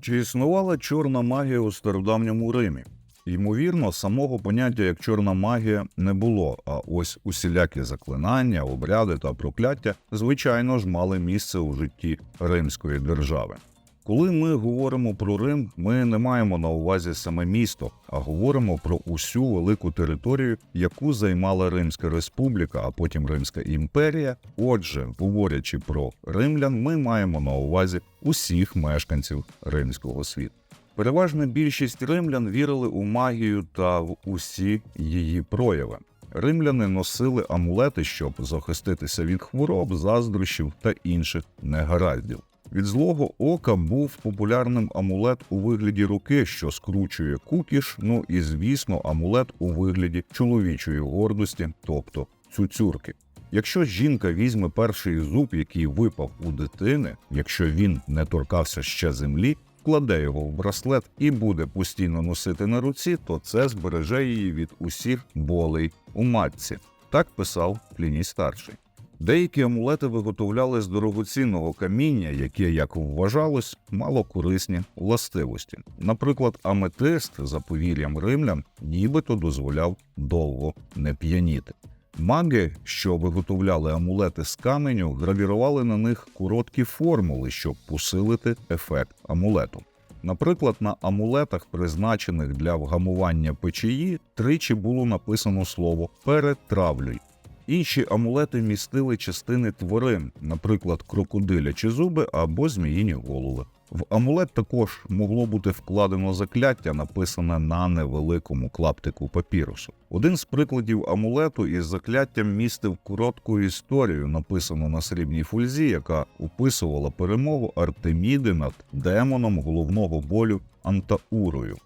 Чи існувала чорна магія у стародавньому Римі? Ймовірно, самого поняття як чорна магія не було, а ось усілякі заклинання, обряди та прокляття, звичайно ж, мали місце у житті Римської держави. Коли ми говоримо про Рим, ми не маємо на увазі саме місто, а говоримо про усю велику територію, яку займала Римська Республіка, а потім Римська імперія. Отже, говорячи про римлян, ми маємо на увазі усіх мешканців римського світу. Переважна більшість римлян вірили у магію та в усі її прояви. Римляни носили амулети, щоб захиститися від хвороб, заздрощів та інших негараздів. Від злого ока був популярним амулет у вигляді руки, що скручує кукіш. Ну і звісно, амулет у вигляді чоловічої гордості, тобто цюцюрки. Якщо жінка візьме перший зуб, який випав у дитини, якщо він не торкався ще землі, вкладе його в браслет і буде постійно носити на руці, то це збереже її від усіх болей у матці. Так писав Пліній старший. Деякі амулети виготовляли з дорогоцінного каміння, яке, як вважалось, мало корисні властивості. Наприклад, аметист, за повір'ям римлян, нібито дозволяв довго не п'яніти. Маги, що виготовляли амулети з каменю, гравірували на них короткі формули, щоб посилити ефект амулету. Наприклад, на амулетах, призначених для вгамування печії, тричі було написано слово перетравлюй. Інші амулети містили частини тварин, наприклад, крокодилячі зуби або зміїні голови. В амулет також могло бути вкладено закляття, написане на невеликому клаптику папірусу. Один з прикладів амулету із закляттям містив коротку історію, написану на срібній фульзі, яка описувала перемогу Артеміди над демоном головного болю Антаурою.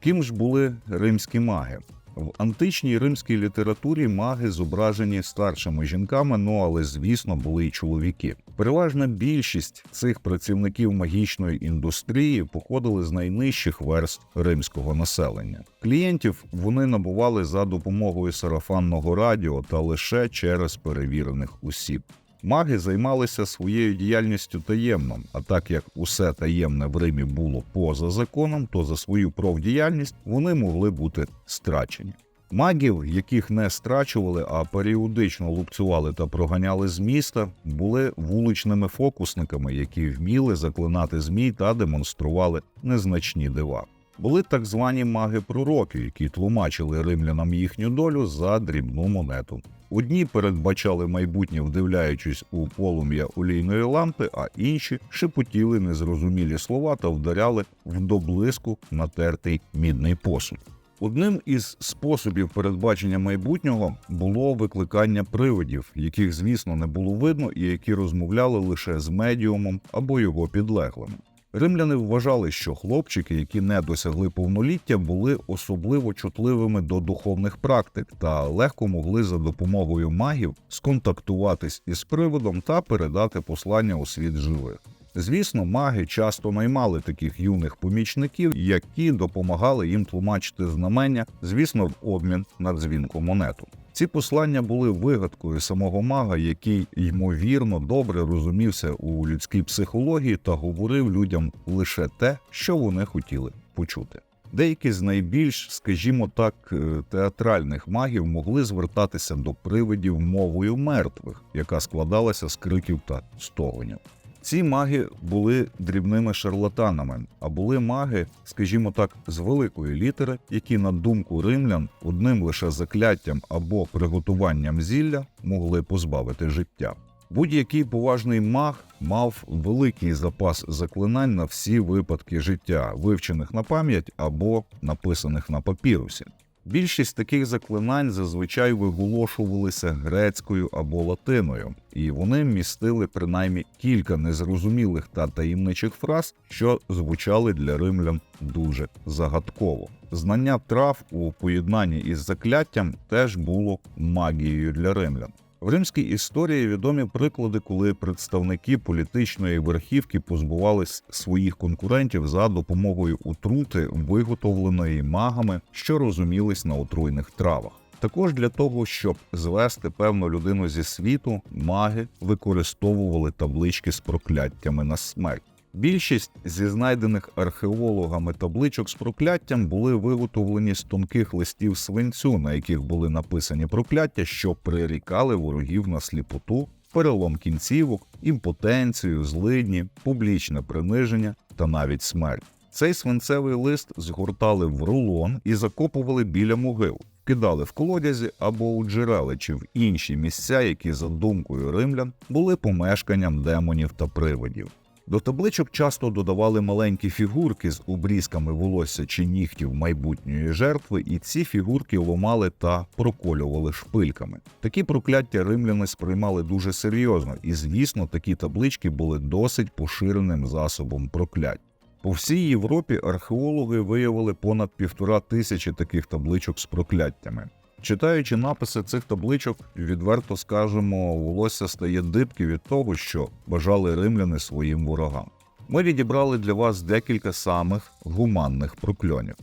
Ким ж були римські маги? В античній римській літературі маги зображені старшими жінками, ну але звісно були й чоловіки. Переважна більшість цих працівників магічної індустрії походили з найнижчих верст римського населення. Клієнтів вони набували за допомогою сарафанного радіо та лише через перевірених осіб. Маги займалися своєю діяльністю таємно, а так як усе таємне в Римі було поза законом, то за свою профдіяльність вони могли бути страчені. Магів, яких не страчували, а періодично лупцювали та проганяли з міста, були вуличними фокусниками, які вміли заклинати змій та демонстрували незначні дива. Були так звані маги-пророки, які тлумачили римлянам їхню долю за дрібну монету. Одні передбачали майбутнє, вдивляючись у полум'я олійної лампи, а інші шепотіли незрозумілі слова та вдаряли в доблиску натертий мідний посуд. Одним із способів передбачення майбутнього було викликання привидів, яких, звісно, не було видно, і які розмовляли лише з медіумом або його підлеглими. Римляни вважали, що хлопчики, які не досягли повноліття, були особливо чутливими до духовних практик та легко могли за допомогою магів сконтактуватись із приводом та передати послання у світ живих. Звісно, маги часто наймали таких юних помічників, які допомагали їм тлумачити знамення, звісно, в обмін на дзвінку монету. Ці послання були вигадкою самого мага, який ймовірно добре розумівся у людській психології та говорив людям лише те, що вони хотіли почути. Деякі з найбільш, скажімо так, е, театральних магів могли звертатися до привидів мовою мертвих, яка складалася з криків та стогонів. Ці маги були дрібними шарлатанами, а були маги, скажімо так, з великої літери, які, на думку римлян, одним лише закляттям або приготуванням зілля могли позбавити життя. Будь-який поважний маг мав великий запас заклинань на всі випадки життя, вивчених на пам'ять або написаних на папірусі. Більшість таких заклинань зазвичай виголошувалися грецькою або латиною, і вони містили принаймні кілька незрозумілих та таємничих фраз, що звучали для римлян дуже загадково. Знання трав у поєднанні із закляттям теж було магією для римлян. В римській історії відомі приклади, коли представники політичної верхівки позбувались своїх конкурентів за допомогою отрути, виготовленої магами, що розумілись на отруйних травах. Також для того, щоб звести певну людину зі світу, маги використовували таблички з прокляттями на смерть. Більшість зі знайдених археологами табличок з прокляттям були виготовлені з тонких листів свинцю, на яких були написані прокляття, що прирікали ворогів на сліпоту, перелом кінцівок, імпотенцію, злидні, публічне приниження та навіть смерть. Цей свинцевий лист згортали в рулон і закопували біля могил, кидали в колодязі або у джерела чи в інші місця, які за думкою римлян були помешканням демонів та привидів. До табличок часто додавали маленькі фігурки з обрізками волосся чи нігтів майбутньої жертви, і ці фігурки ломали та проколювали шпильками. Такі прокляття римляни сприймали дуже серйозно, і звісно, такі таблички були досить поширеним засобом проклять. По всій Європі археологи виявили понад півтора тисячі таких табличок з прокляттями. Читаючи написи цих табличок, відверто скажемо, волосся стає дибки від того, що бажали римляни своїм ворогам. Ми відібрали для вас декілька самих гуманних прокльонів.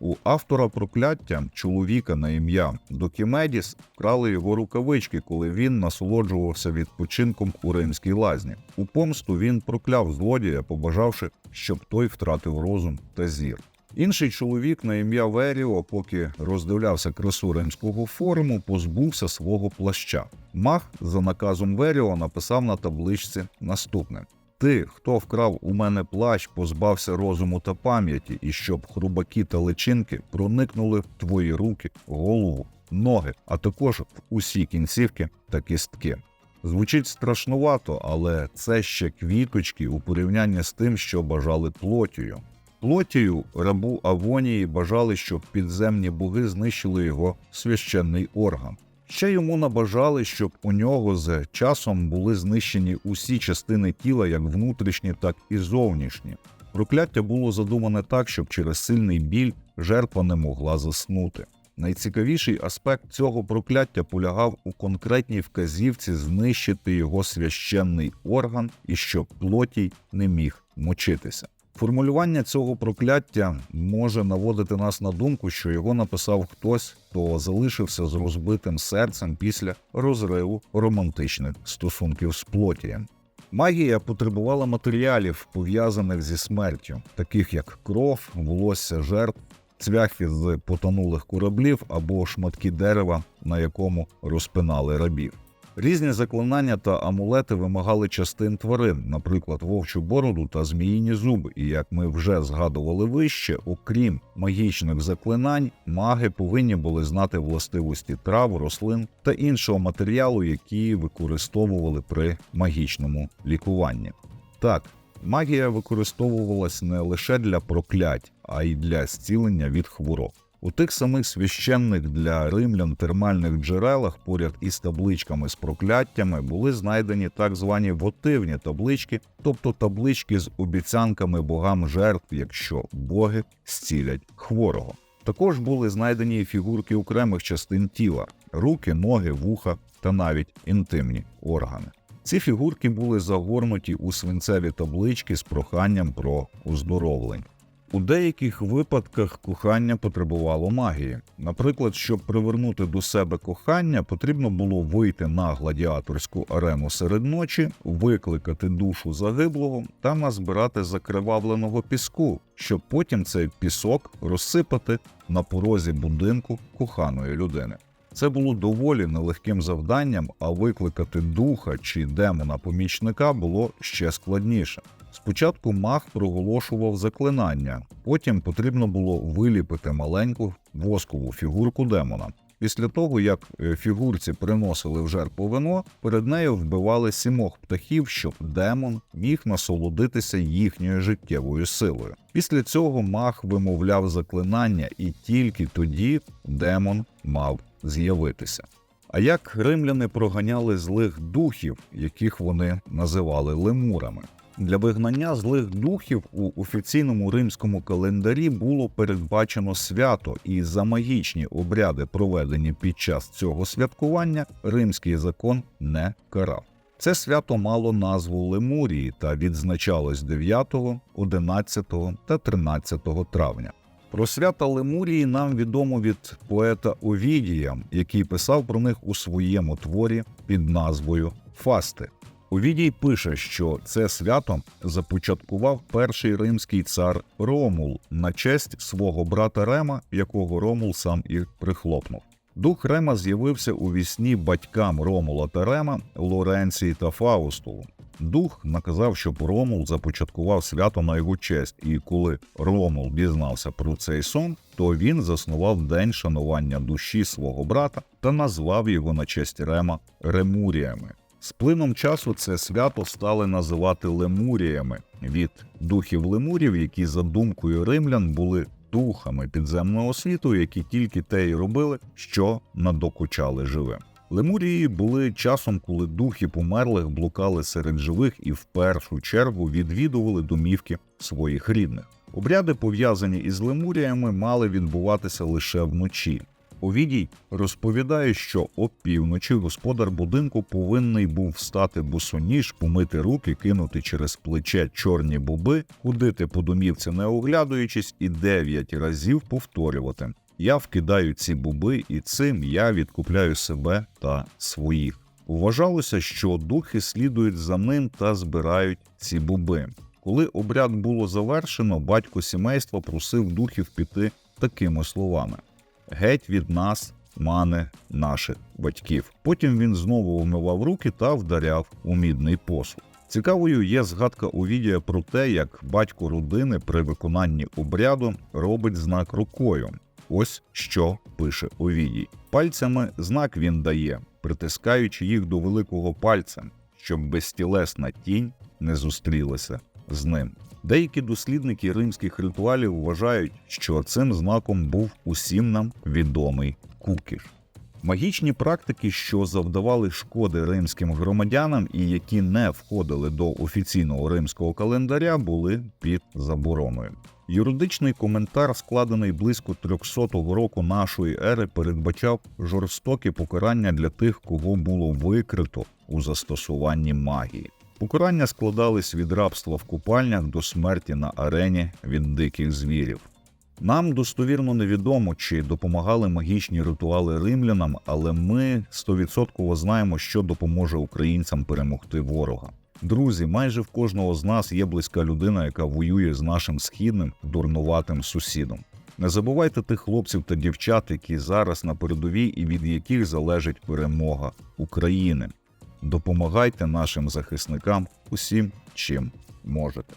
У автора прокляття чоловіка на ім'я Докімедіс вкрали його рукавички, коли він насолоджувався відпочинком у римській лазні. У помсту він прокляв злодія, побажавши, щоб той втратив розум та зір. Інший чоловік на ім'я Веріо, поки роздивлявся красу римського форуму, позбувся свого плаща. Мах за наказом Веріо написав на табличці наступне: Ти, хто вкрав у мене плащ, позбався розуму та пам'яті, і щоб хрубаки та личинки проникнули в твої руки, голову, ноги, а також в усі кінцівки та кістки. Звучить страшнувато, але це ще квіточки у порівнянні з тим, що бажали плотію. Плотію рабу Авонії бажали, щоб підземні боги знищили його священний орган. Ще йому набажали, щоб у нього з часом були знищені усі частини тіла, як внутрішні, так і зовнішні. Прокляття було задумане так, щоб через сильний біль жертва не могла заснути. Найцікавіший аспект цього прокляття полягав у конкретній вказівці знищити його священний орган і щоб плотій не міг мочитися. Формулювання цього прокляття може наводити нас на думку, що його написав хтось, хто залишився з розбитим серцем після розриву романтичних стосунків з плотієм. Магія потребувала матеріалів, пов'язаних зі смертю, таких як кров, волосся жертв, цвяхи з потонулих кораблів або шматки дерева, на якому розпинали рабів. Різні заклинання та амулети вимагали частин тварин, наприклад, вовчу бороду та зміїні зуби. І як ми вже згадували вище, окрім магічних заклинань, маги повинні були знати властивості трав, рослин та іншого матеріалу, які використовували при магічному лікуванні. Так, магія використовувалась не лише для проклять, а й для зцілення від хвороб. У тих самих священних для римлян термальних джерелах поряд із табличками з прокляттями були знайдені так звані вотивні таблички, тобто таблички з обіцянками богам жертв, якщо боги зцілять хворого. Також були знайдені фігурки окремих частин тіла: руки, ноги, вуха та навіть інтимні органи. Ці фігурки були загорнуті у свинцеві таблички з проханням про оздоровлення. У деяких випадках кохання потребувало магії. Наприклад, щоб привернути до себе кохання, потрібно було вийти на гладіаторську арену серед ночі, викликати душу загиблого та назбирати закривавленого піску, щоб потім цей пісок розсипати на порозі будинку коханої людини. Це було доволі нелегким завданням, а викликати духа чи демона помічника було ще складніше. Спочатку маг проголошував заклинання, потім потрібно було виліпити маленьку воскову фігурку демона. Після того, як е, фігурці приносили в жертву вино, перед нею вбивали сімох птахів, щоб демон міг насолодитися їхньою життєвою силою. Після цього маг вимовляв заклинання, і тільки тоді демон мав з'явитися. А як римляни проганяли злих духів, яких вони називали лемурами? Для вигнання злих духів у офіційному римському календарі було передбачено свято, і за магічні обряди, проведені під час цього святкування, римський закон не карав. Це свято мало назву Лемурії та відзначалось 9, 11 та 13 травня. Про свята Лемурії нам відомо від поета Овідія, який писав про них у своєму творі під назвою Фасти. Овідій пише, що це свято започаткував перший римський цар Ромул на честь свого брата Рема, якого Ромул сам і прихлопнув. Дух Рема з'явився у вісні батькам Ромула та Рема Лоренції та Фаустулу. Дух наказав, щоб Ромул започаткував свято на його честь, і коли Ромул дізнався про цей сон, то він заснував день шанування душі свого брата та назвав його на честь Рема Ремуріями. З плином часу це свято стали називати лемуріями від духів лемурів, які за думкою римлян були духами підземного світу, які тільки те й робили, що надокучали живим. Лемурії були часом, коли духи померлих блукали серед живих і в першу чергу відвідували домівки своїх рідних. Обряди, пов'язані із лемуріями, мали відбуватися лише вночі. Овідій розповідає, що опівночі господар будинку повинний був встати босоніж, помити руки, кинути через плече чорні буби, ходити по домівці не оглядуючись, і дев'ять разів повторювати: Я вкидаю ці буби, і цим я відкупляю себе та своїх. Вважалося, що духи слідують за ним та збирають ці буби. Коли обряд було завершено, батько сімейства просив духів піти такими словами: Геть від нас, мане наших батьків. Потім він знову вмивав руки та вдаряв у мідний посуд. Цікавою є згадка Овідія про те, як батько родини при виконанні обряду робить знак рукою. Ось що пише Овідій. Пальцями знак він дає, притискаючи їх до великого пальця, щоб безтілесна тінь не зустрілася з ним. Деякі дослідники римських ритуалів вважають, що цим знаком був усім нам відомий кукіш. Магічні практики, що завдавали шкоди римським громадянам і які не входили до офіційного римського календаря, були під забороною. Юридичний коментар, складений близько 300 року нашої ери, передбачав жорстокі покарання для тих, кого було викрито у застосуванні магії. Покарання складались від рабства в купальнях до смерті на арені від диких звірів. Нам достовірно невідомо, чи допомагали магічні ритуали римлянам, але ми стовідсотково знаємо, що допоможе українцям перемогти ворога. Друзі, майже в кожного з нас є близька людина, яка воює з нашим східним дурнуватим сусідом. Не забувайте тих хлопців та дівчат, які зараз на передовій і від яких залежить перемога України. Допомагайте нашим захисникам усім, чим можете.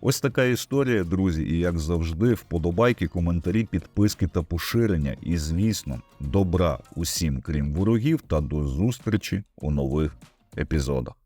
Ось така історія, друзі, і як завжди, вподобайки, коментарі, підписки та поширення. І, звісно, добра усім, крім ворогів, та до зустрічі у нових епізодах.